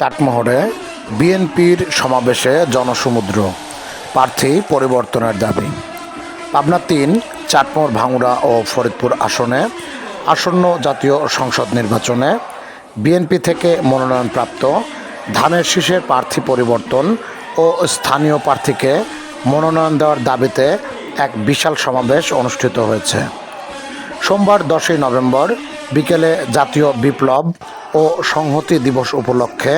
চাটমোহরে বিএনপির সমাবেশে জনসমুদ্র প্রার্থী পরিবর্তনের দাবি। পাবনা তিন, চাটমোহর ভাঙুড়া ও ফরিদপুর আসনে আসন্ন জাতীয় সংসদ নির্বাচনে বিএনপি থেকে মনোনয়নপ্রাপ্ত ধানের শীষের প্রার্থী পরিবর্তন ও স্থানীয় প্রার্থীকে মনোনয়ন দেওয়ার দাবিতে এক বিশাল সমাবেশ অনুষ্ঠিত হয়েছে। সোমবার দশই নভেম্বর বিকেলে জাতীয় বিপ্লব ও সংহতি দিবস উপলক্ষে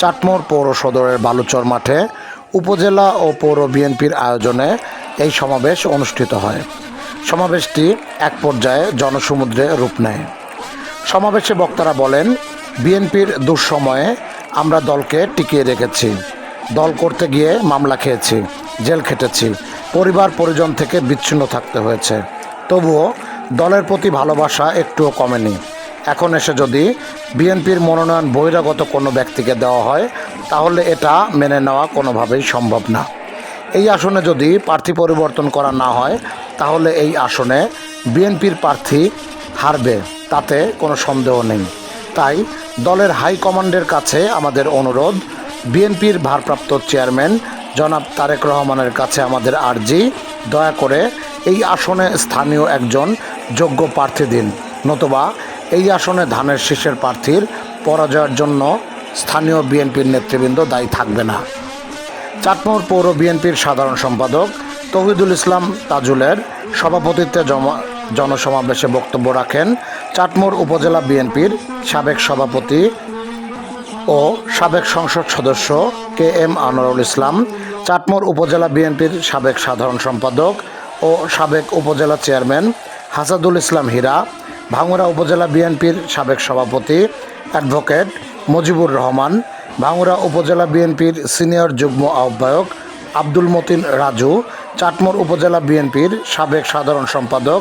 চাটমোর পৌর সদরের বালুচর মাঠে উপজেলা ও পৌর বিএনপির আয়োজনে এই সমাবেশ অনুষ্ঠিত হয়। সমাবেশটি এক পর্যায়ে জনসমুদ্রে রূপ নেয়। সমাবেশে বক্তারা বলেন, বিএনপির দুঃসময়ে আমরা দলকে টিকিয়ে রেখেছি। দল করতে গিয়ে মামলা খেয়েছি, জেল খেটেছি। পরিবার পরিজন থেকে বিচ্ছিন্ন থাকতে হয়েছে। তবুও দলের প্রতি ভালোবাসা একটুও কমেনি। এখন এসে যদি বিএনপির মনোনয়ন বহিরাগত কোনো ব্যক্তিকে দেওয়া হয়, তাহলে এটা মেনে নেওয়া কোনোভাবেই সম্ভব না। এই আসনে যদি প্রার্থী পরিবর্তন করা না হয়, তাহলে এই আসনে বিএনপির প্রার্থী হারবে, তাতে কোনো সন্দেহ নেই। তাই দলের হাইকমান্ডের কাছে আমাদের অনুরোধ, বিএনপির ভারপ্রাপ্ত চেয়ারম্যান জনাব তারেক রহমানের কাছে আমাদের আর্জি, দয়া করে এই আসনে স্থানীয় একজন যোগ্য প্রার্থী দিন। নতুবা এই আসনে ধানের শীষের প্রার্থীর পরাজয়ের জন্য স্থানীয় বিএনপির নেতৃবৃন্দ দায়ী থাকবে না। চাটমোহর পৌর বিএনপির সাধারণ সম্পাদক তৌহিদুল ইসলাম তাজুলের সভাপতিত্বে জনসমাবেশে বক্তব্য রাখেন চাটমোর উপজেলা বিএনপির সাবেক সভাপতি ও সাবেক সংসদ সদস্য কে এম আনোয়ারুল ইসলাম, চাটমোর উপজেলা বিএনপির সাবেক সাধারণ সম্পাদক ও সাবেক উপজেলা চেয়ারম্যান হাসাদুল ইসলাম হীরা ভাঙুরা উপজেলা বিএনপির সাবেক সভাপতি অ্যাডভোকেট মুজিবুর রহমান ভাঙুরা উপজেলা বিএনপির সিনিয়র যুগ্ম আহ্বায়ক আব্দুল মতিন রাজু, চাটমোর উপজেলা বিএনপির সাবেক সাধারণ সম্পাদক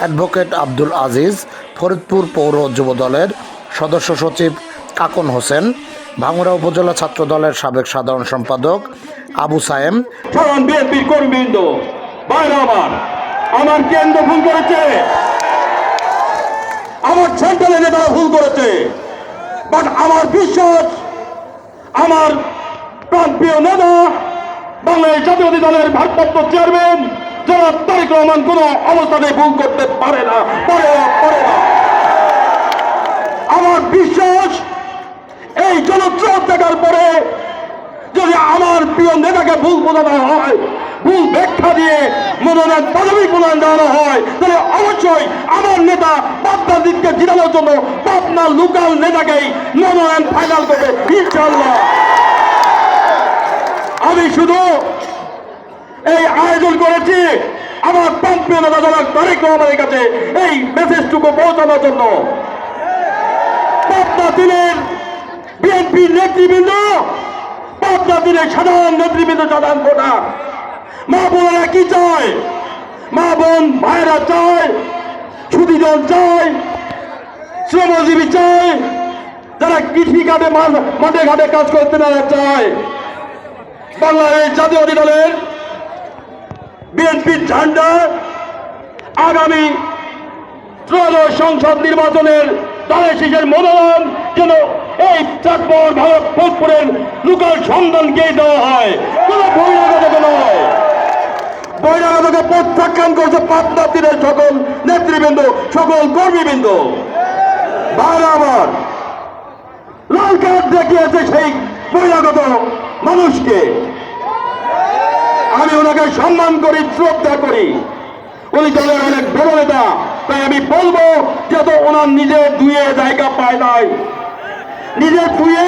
অ্যাডভোকেট আব্দুল আজিজ, ফরিদপুর পৌর যুবদলের সদস্য সচিব কাকন হোসেন ভাঙুরা উপজেলা ছাত্র দলের সাবেক সাধারণ সম্পাদক আবু সায়েম। বাইরে আমার আমার কেন্দ্র ভুল করেছে। আমার সেন্ট্রালের নেতারা ভুল করেছে। বাট আমার বিশ্বাস, আমার প্রান্তীয় নেতা, বাংলাদেশ জাতীয়তাবাদী দলের ভারপ্রাপ্ত চেয়ারম্যান যারা তারেক রহমান কোনো অবস্থানে ভুল করতে পারে না পারে না পারে না। আমার বিশ্বাস, এই জনস্রোত দেখার পরে যদি আমার প্রিয় নেতাকে ভুল বোঝানো হয়, ভুল ব্যাখ্যা দিয়ে মনোনয়ন পদবী মনোনয়ন দেওয়ানো হয়, তাহলে অবশ্যই আমার নেতা পাবনা দিককে জিতানোর জন্য পাবনা লোকাল নেতাকেই মনোনয়ন ফাইনাল করবে ইনশাল্লাহ আমি শুধু এই আয়োজন করেছি, আমার প্রান্তীয় নেতা জনাব তারেক রহমানের কাছে এই মেসেজটুকু পৌঁছানোর জন্য। পাবনা দিনের বিএনপির নেতৃবৃন্দ পাবনা দিনের সাধারণ নেতৃবৃন্দ সাধারণ ভোটার মা বোনেরা কি চায়? মা বোন ভাইরা চায়? সুদীজন চায়? শ্রমজীবী চায়? যারা কৃষি কাটে মাঠে ঘাটে কাজ করতে না চায়? বাংলাদেশ জাতীয় দলের বিএনপির ঝান্ডা আগামী ত্রয়োদশ সংসদ নির্বাচনের দলের শেষের মনোনয়ন যেন এই ভারত লোকাল সন্ধানকে দেওয়া হয়। কোনো বহিরাগতকে নয়। বহিরাগতকে প্রত্যাখ্যান করছে সকল নেতৃবৃন্দ, সকল কর্মীবৃন্দ। লাল কার্ড দেখিয়েছে সেই বহিরাগত মানুষকে। আমি ওনাকে সম্মান করি, শ্রদ্ধা করি। উনি দলের অনেক বড় নেতা, তাই আমি বলব যে তো ওনার নিজের দুয়ে জায়গা পায় নাই। নিজের দুয়ে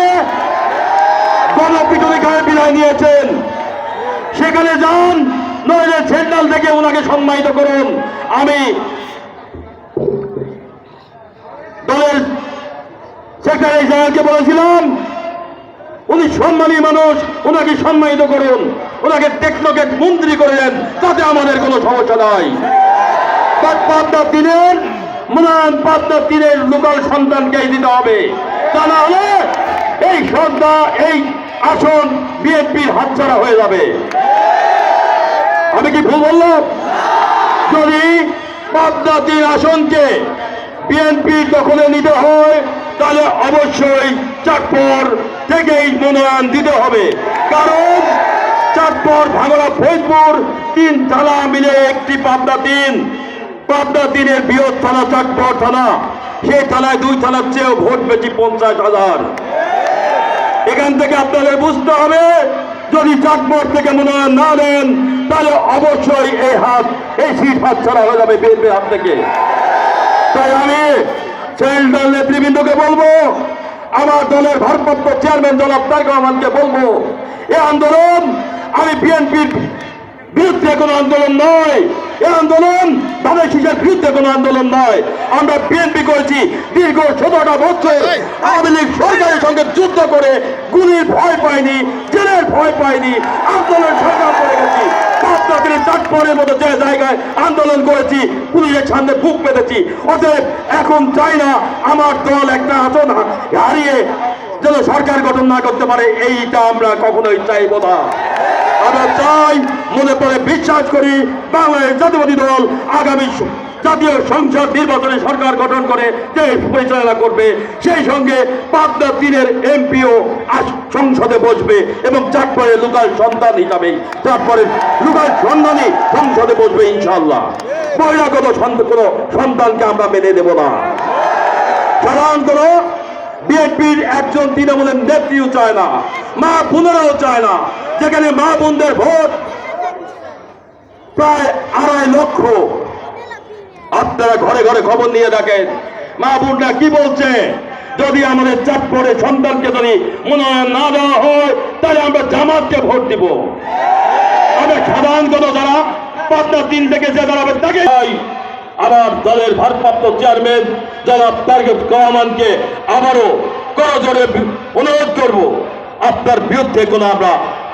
গণপিটনে খায় বিদায় নিয়েছেন। সেখানে যান, নইলে সেন্ট্রাল থেকে ওনাকে সম্মানিত করুন। আমি দলের সেক্রেটারি জেনারেলকে বলেছিলাম, উনি সম্মানী মানুষ ওনাকে সম্মানিত করুন। ওনাকে টেকনোকেট মন্ত্রী করলেন, তাতে আমাদের কোনো সমস্যা নাই। পাবনা দিনের মনোনয়ন পাবনা দিনের লোকাল সন্তানকেই দিতে হবে। তা না হলে এই সন্ধ্যা, এই আসন বিএনপির হাতছাড়া হয়ে যাবে। আমি কি ভুল বললাম? যদি পাবনা তিন আসনকে বিএনপির দখলে নিতে হয়, তাহলে অবশ্যই চাটপর থেকেই মনোনয়ন দিতে হবে। কারণ চাটপর ভাঙড়া ফরিদপুর তিন থানা মিলে একটি পাবনা তিন। পাবনা তিনের বৃহৎ থানা চাটপর থানা। সেই থানায় দুই থানার চেয়েও ভোট বেশি পঞ্চাশ হাজার। এখান থেকে আপনাদের বুঝতে হবে, যদি চাটপট থেকে মনোনয়ন না দেন তাহলে অবশ্যই এই হাত, এই সিট হাত ছাড়া হয়ে যাবে বিএনপির হাত থেকে। তাই আমি দল নেতৃবৃন্দকে বলব, আমার দলের ভারপ্রাপ্ত চেয়ারম্যান জনাব তারেক রহমানকে বলব এই আন্দোলন আমি বিএনপির বিরুদ্ধে কোনো আন্দোলন নয় এই আন্দোলন ধানের শীষের বিরুদ্ধে কোনো আন্দোলন নয়। আমরা বিএনপি করেছি দীর্ঘ সতেরোটা বছর। আওয়ামী লীগ সরকারের সঙ্গে যুদ্ধ করে গুলির ভয় পাইনি জেলের ভয় পাইনি আন্দোলন সংগ্রাম করে গেছি। চাটপরের মতো যে জায়গায় আন্দোলন করেছি পুলিশের সামনে বুক পেতেছি অতএব এখন চাই না আমার দল একটা আসন হারিয়ে যেন সরকার গঠন না করতে পারে, এইটা আমরা কখনোই চাইব না। আমরা চাই, মনে পড়ে বিশ্বাস করি, বাংলাদেশ জাতীয়বাদী দল আগামী জাতীয় সংসদ নির্বাচনে সরকার গঠন করে দেশ পরিচালনা করবে, সেই সঙ্গে পাবনা তিনের এমপিও সংসদে বসবে এবং চারপরে লুকাল সন্তান হিসাবে চারপরে লুকাল সন্তানই সংসদে বসবে ইনশাল্লাহ বহিরাগত কোনো সন্তানকে আমরা মেনে দেব না। সাধারণত বিএনপির একজন তৃণমূলের নেত্রীও চায় না, মা বোনেরাও চায় না। যেখানে মা বোনদের ভোট প্রায় আড়াই লক্ষ। আপনারা ঘরে ঘরে খবর নিয়ে দেখেন, মা বোনরা কি বলছে? যদি আমাদের চাঁদপুরে সন্তানকে যদি মনোনয়ন না দেওয়া হয়, তাহলে আমরা জামাতকে ভোট দিব। আমরা সাধারণত যারা পাঁচটা তিন থেকে যে দাঁড়াবে, তাকে আমার দলের ভারপ্রাপ্ত চেয়ারম্যান জনাব তারগেট রহমানকে আবারও করজোরে অনুরোধ করব আপনার বিরুদ্ধে কোনো আমরা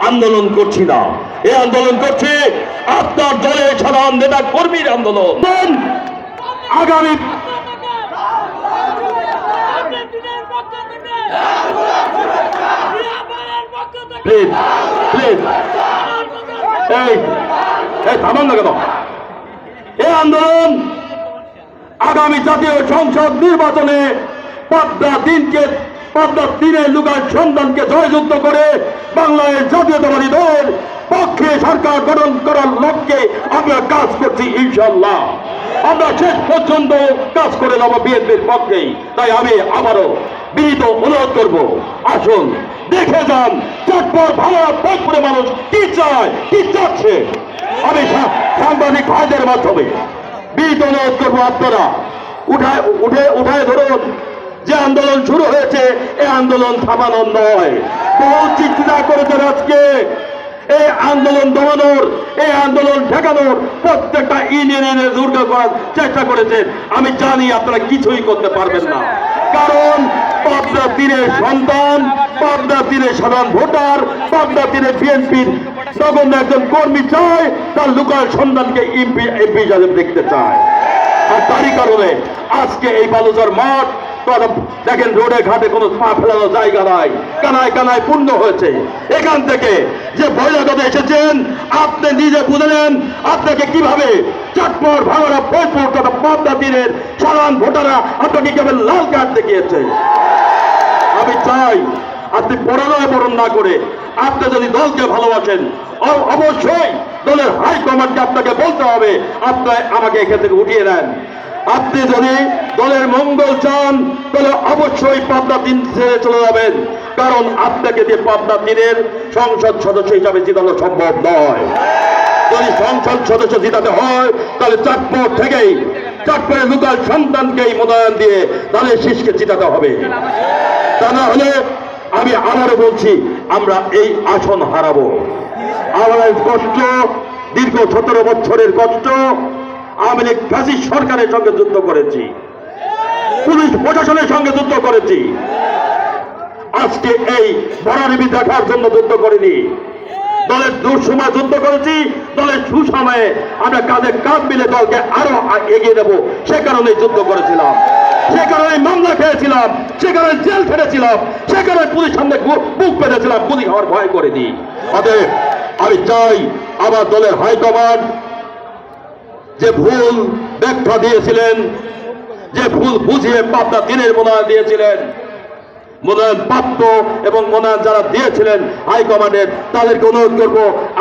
আন্দোলন করছি না। এই আন্দোলন করছি আপনার দলের সাধারণ নেতা কর্মীর আন্দোলন। আগামী প্লিজ প্লিজ। এই এই থামান না কেন? এই আন্দোলন আগামী জাতীয় সংসদ নির্বাচনে পাবনা দিনকে পাবনা দিনের লুকার সন্ধানকে জয়যুক্ত করে বাংলাদেশ জাতীয়তাবাদী দল পক্ষে সরকার গঠন করার লক্ষ্যে আমরা কাজ করছি ইনশাল্লাহ আমরা শেষ পর্যন্ত কাজ করে যাব বিএনপির পক্ষেই। তাই আমি আবারও বিনীত অনুরোধ করব, আসুন। দেখে যান, চটপট ভালো ভোজপুরে মানুষ কি চায়, কি চাচ্ছে? আমি সাংবাদিক ভাইদের মাধ্যমে বিনীত অনুরোধ করব আপনারা, উঠায়, উঠে, উঠায় ধরুন, যে আন্দোলন শুরু হয়েছে এই আন্দোলন থামানোর নয়। বহু চিন্তা করেছেন আজকে এই আন্দোলন দমানোর এই আন্দোলন ঠেকানোর প্রত্যেকটা ইউনিয়নে দুর্গ করার চেষ্টা করেছেন। আমি জানি আপনারা কিছুই করতে পারবেন না। কারণ পাবনা তীরের সন্তান, পাবনা তীরের সাধারণ ভোটার, পাবনা তীরের বিএনপির নগণ্য একজন কর্মী চায়, তার লুকার সন্তানকে এমপি এমপি হিসাবে দেখতে চায়। আর তারই কারণে আজকে এই বালুচর মাঠ দেখেন রোডে ঘাটে কোনো পা ফেলানোর জায়গা নাই, কানায় কানায় পূর্ণ হয়েছে। এখান থেকে যে বহিরাগত এসেছেন আপনি নিজে বুঝলেন আপনাকে কীভাবে চটপট, ভাঙড়া ফেসবুক তথা পদ্মা তীরের সাধারণ ভোটাররা আপনাকে কেবল লাল কার্ড দেখিয়েছে। আমি চাই আপনি পরাজয় বরণ না করে আপনি যদি দলকে ভালোবাসেন অবশ্যই দলের হাইকমান্ডকে আপনাকে বলতে হবে। আপনি আমাকে এখান থেকে উঠিয়ে নেন। আপনি যদি দলের মঙ্গল চান, তাহলে অবশ্যই পাবনা দিন ছেড়ে চলে যাবেন। কারণ আপনাকে দিয়ে পাবনা দিনের সংসদ সদস্য হিসাবে জিতানো সম্ভব নয়। যদি সংসদ সদস্য জিতাতে হয়, তাহলে চাটপর থেকেই চাটপরের লুকাল সন্তানকেই মনোনয়ন দিয়ে তাহলে শীষকে জিতাতে হবে। তা না হলে আমি আবারও বলছি, আমরা এই আসন হারাবো। আমাদের কষ্ট, দীর্ঘ সতেরো বছরের কষ্ট আমি লীগ ফ্যাসিস্ট সরকারের সঙ্গে যুদ্ধ করেছি। পুলিশ প্রশাসনের সঙ্গে যুদ্ধ করেছি। আজকে এই বরানবি দেখার জন্য যুদ্ধ করিনি। দলের দুঃসময় যুদ্ধ করেছি, দলের সুসময়ে আমরা কাঁধে কাঁধ মিলে দলকে আরও এগিয়ে দেবো। সে কারণে যুদ্ধ করেছিলাম। সে কারণে মামলা খেয়েছিলাম। সে কারণে জেল খেটেছিলাম। সে কারণে পুলিশ সামনে বুক পেতেছিলাম। পুলিশ হওয়ার ভয় করে দিই অতএব আমি চাই আমার দলের হাইকমান্ড যে ভুল ব্যাখ্যা দিয়েছিলেন, যে ভুল বুঝিয়ে পাবনা দিনের মনোনয়ন দিয়েছিলেন মনোনয়ন প্রাপ্ত এবং মনোনয়ন যারা দিয়েছিলেন হাইকমান্ডের তাদেরকে অনুরোধ করব,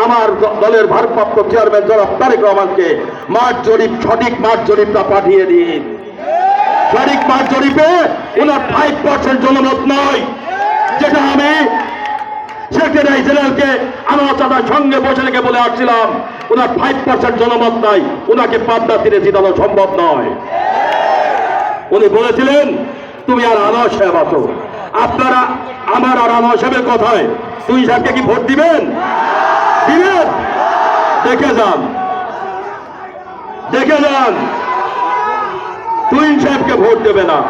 আমার দলের ভারপ্রাপ্ত চেয়ারম্যান জনাব তারেক রহমানকে মাঠ জরিপ, সঠিক মাঠ জরিপটা পাঠিয়ে দিন। সঠিক মাঠ জরিপে ওনার ফাইভ পার্সেন্ট জনমত নয়। যেটা আমি সেক্রেটারি জেনারেলকে আমার চাঁদার সঙ্গে বসে রেখে বলে আসছিলাম। ওনার ফাইভ পার্সেন্ট জনমত নাই, ওনাকে পাবনা তীরে জিতানো সম্ভব নয়। উনি বলেছিলেন, তুমি আর আনোয়ার সাহেব আছো। আপনারা আমার আর আনোয়ার সাহেবের কথায় তুই সাহেবকে কি ভোট দিবেন? দিবেন। দেখে যান। দেখে যান। তুই সাহেবকে ভোট দেবে না।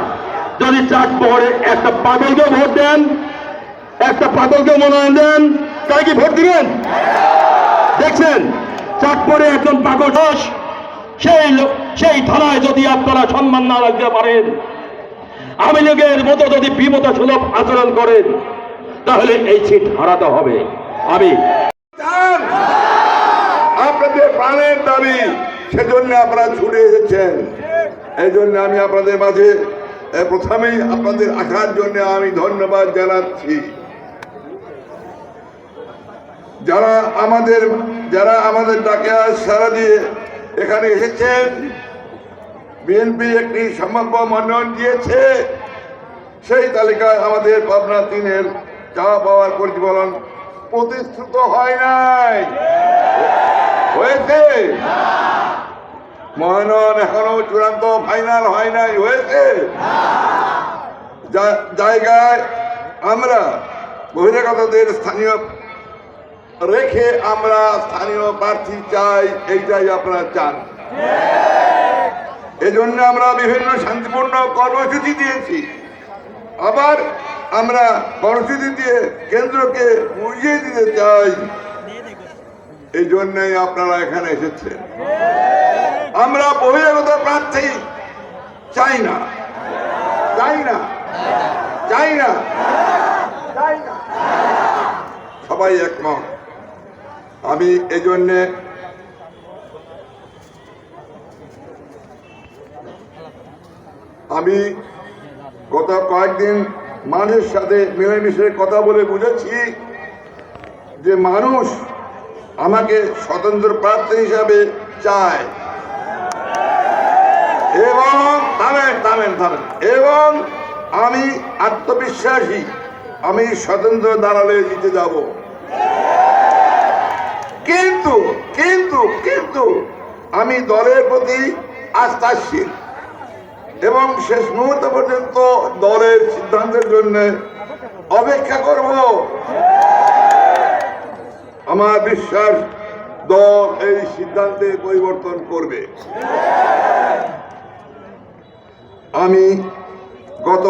যদি চাট পরে একটা পাগলকে ভোট দেন, একটা পাগলকে মনোনয়ন দেন, তাই কি ভোট দিবেন? দেখছেন? চাটপরে একজন পাগল সেই সেই থানায় যদি আপনারা সম্মান না রাখতে পারেন, আওয়ামী লীগের মতো যদি বিমতা সুলভ আচরণ করেন, তাহলে এই সিট হারাতে হবে। আমি আপনাদের প্রাণের দাবি, সেজন্য আপনারা ছুটে এসেছেন। এই জন্য আমি আপনাদের মাঝে প্রথমেই আপনাদের আসার জন্য আমি ধন্যবাদ জানাচ্ছি। যারা আমাদের যারা আমাদের ডাকে সারা দিয়ে এখানে এসেছেন, বিএনপি একটি সম্ভাব্য মনোনয়ন দিয়েছে, সেই তালিকায় আমাদের পাবনা তিনের চাওয়া পাওয়ার প্রতিফলন প্রতিশ্রুত হয় নাই। হয়েছে? মহানয়ন এখনও চূড়ান্ত ফাইনাল হয় নাই, হয়েছে? জায়গায় আমরা বহিরাগতদের স্থানীয় রেখে আমরা স্থানীয় প্রার্থী চাই এইটাই আপনারা চান। এজন্য আমরা বিভিন্ন শান্তিপূর্ণ কর্মসূচি দিয়েছি। আবার আমরা কর্মসূচি দিয়ে কেন্দ্রকে বুঝিয়ে দিতে চাই। এই জন্যই আপনারা এখানে এসেছেন। আমরা বহিরাগত প্রার্থী চাই না। চাই না। চাই না। চাই না সবাই একমত। আমি এই জন্যে আমি গত কয়েকদিন মানুষের সাথে মিলেমিশে কথা বলে বুঝেছি যে মানুষ আমাকে স্বতন্ত্র প্রার্থী হিসাবে চায়। এবং থামেন থামেন থামেন। এবং আমি আত্মবিশ্বাসী। আমি স্বতন্ত্র দাঁড়ালে জিতে যাব। কিন্তু কিন্তু কিন্তু আমি দলের প্রতি আস্থাশীল। এবং শেষ মুহূর্ত পর্যন্ত দলের সিদ্ধান্তের জন্য অপেক্ষা করব। আমার বিশ্বাস, দল এই সিদ্ধান্তে পরিবর্তন করবে। আমি গত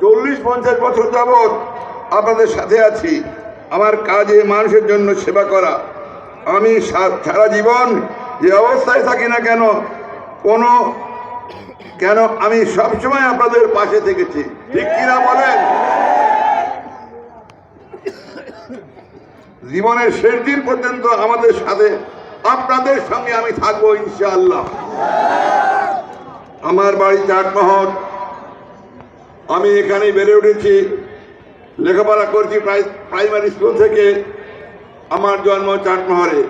চল্লিশ, পঞ্চাশ বছর যাবৎ আপনাদের সাথে আছি। আমার কাজে মানুষের জন্য সেবা করা। আমি সারা জীবন যে অবস্থায় থাকি না কেন, কোনো কেন আমি সবসময় আপনাদের পাশে থেকেছি। ঠিক কিনা বলেন? জীবনের শেষ দিন পর্যন্ত আমাদের সাথে, আপনাদের সঙ্গে আমি থাকব ইনশাআল্লাহ। আমার বাড়ি চাটমহল। আমি এখানেই বেড়ে উঠেছি। লেখাপড়া করছি প্রাই- প্রাইমারি স্কুল থেকে। আমার জন্ম চাটমহরে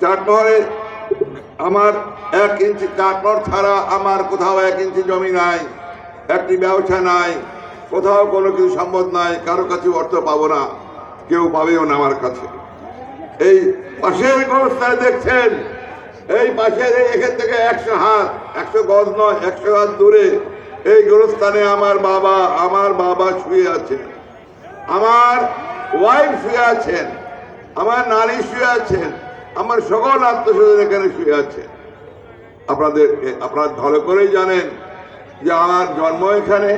চাটমহরে আমার এক ইঞ্চি চাটমহর ছাড়া আমার কোথাও এক ইঞ্চি জমি নাই, একটি ব্যবসা নাই, কোথাও কোনো কিছু সম্ভব নাই, কারও কাছে অর্থ পাবো না, কেউ পাবেও না আমার কাছে। এই পাশের অবস্থায় দেখছেন, এই পাশের এখান থেকে একশো হাত, একশো গজ নয়, একশো হাত দূরে, এই গোরস্থানে আমার বাবা আমার বাবা শুয়ে আছেন। আমার ওয়াইফ শুয়ে আছেন। আমার নারী শুয়ে আছেন আমার সকল আত্মস্বজন এখানে শুয়ে আছে। আপনাদের আপনারা ভালো করেই জানেন যে আমার জন্ম এখানে,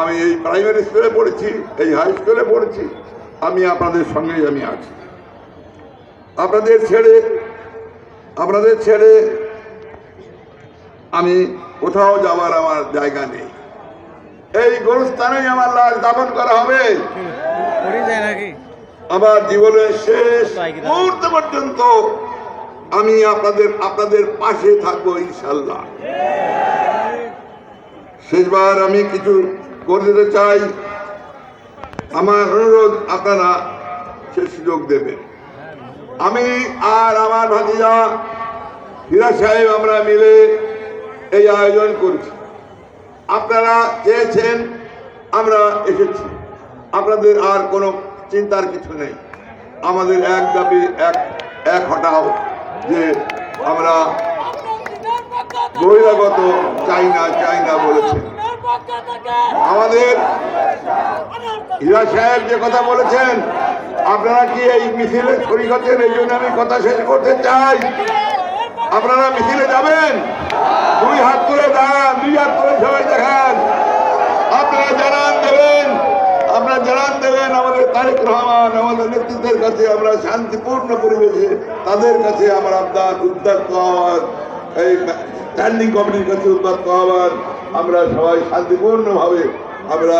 আমি এই প্রাইমারি স্কুলে পড়েছি, এই হাই স্কুলে পড়েছি, আমি আপনাদের সঙ্গেই আমি আছি। আপনাদের ছেড়ে আপনাদের ছেড়ে আমি কোথাও যাওয়ার আমার জায়গা নেই। এই গোরস্থানেই আমার লাশ দাপন করা হবে। নাকি? আমার জীবনের শেষ মুহূর্ত পর্যন্ত আমি আপনাদের আপনাদের পাশে থাকব ইনশাল্লাহ শেষবার আমি কিছু করে দিতে চাই। আমার অনুরোধ আপনারা সে সুযোগ দেবেন। আমি আর আমার ভাতিজা হীরা সাহেব আমরা মিলে এই আয়োজন করছি। আপনারা চেয়েছেন আমরা এসেছি। আপনাদের আর কোনো চিন্তার কিছু নেই। আমাদের এক দাবি, এক এক হটাও যে আমরা বহিরাগত চাই না চাই না বলেছেন আমাদের হীরা সাহেব যে কথা বলেছেন, আপনারা কি এই মিছিলে শরিক হচ্ছেন এই জন্য আমি কথা শেষ করতে চাই। আপনারা মিছিলে যাবেন? দুই হাত তুলে দাঁড়ান, দুই হাত তুলে সবাই দেখান। আপনারা জানান দেবেন। আপনারা জানান দেবেন আমাদের তারেক রহমান, আমাদের নেতৃত্বের কাছে আমরা শান্তিপূর্ণ পরিবেশে তাদের কাছে আমার আপনার উদ্যাক্ত হওয়ার এই স্ট্যান্ডিং কমিটির কাছে উদ্যাক্ত হওয়ার আমরা সবাই শান্তিপূর্ণভাবে আমরা